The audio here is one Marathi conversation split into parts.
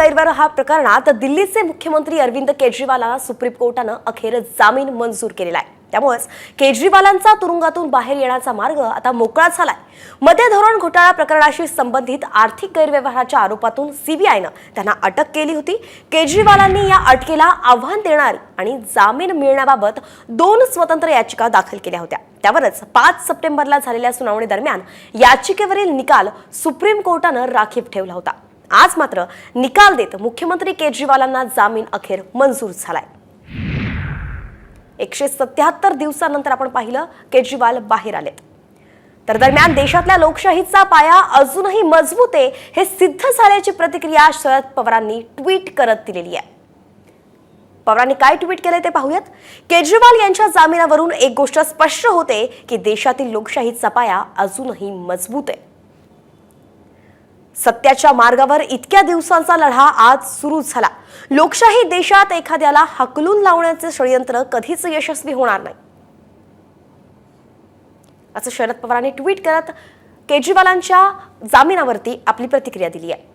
गैरव्यवहार प्रकरणात दिल्लीचे मुख्यमंत्री अरविंद केजरीवालांना सुप्रीम कोर्टानं अखेर जामीन मंजूर केलेला आहे. त्यामुळेच केजरीवालांचा तुरुंगातून बाहेर येण्याचा मार्ग आता मोकळा झालाय. मध्य धोरण घोटाळा प्रकरणाशी संबंधित आर्थिक गैरव्यवहाराच्या आरोपातून सीबीआयनं त्यांना अटक केली होती. केजरीवालांनी या अटकेला आव्हान देणारी आणि जामीन मिळण्याबाबत दोन स्वतंत्र याचिका दाखल केल्या होत्या. त्यावरच पाच सप्टेंबरला झालेल्या सुनावणी दरम्यान याचिकेवरील निकाल सुप्रीम कोर्टानं राखीव ठेवला होता. आज मात्र निकाल देत मुख्यमंत्री केजरीवालांना जामीन अखेर मंजूर झालाय. एकशे सत्याहत्तर दिवसानंतर आपण पाहिलं केजरीवाल बाहेर आलेत. तर दरम्यान देशातल्या लोकशाहीचा पाया अजूनही मजबूत आहे हे सिद्ध झाल्याची प्रतिक्रिया शरद पवारांनी ट्विट करत दिलेली आहे. पवारांनी काय ट्विट केले ते पाहूयात. केजरीवाल यांच्या जामिनावरून एक गोष्ट स्पष्ट होते की देशातील लोकशाहीचा पाया अजूनही मजबूत आहे. सत्याच्या मार्गावर इतक्या दिवसांचा लढा आज सुरू झाला. लोकशाही देशात एखाद्याला हकलून लावण्याचे षडयंत्र कधीच यशस्वी होणार नाही. असं शरद पवारांनी ट्विट करत केजरीवालांच्या जामिनावरती आपली प्रतिक्रिया दिली आहे.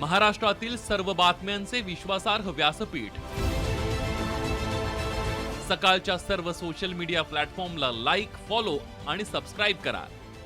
महाराष्ट्रातील सर्व बातम्यांचे विश्वासार्ह व्यासपीठ. सकाळच्या सर्व सोशल मीडिया प्लॅटफॉर्मला लाईक फॉलो आणि सबस्क्राईब करा.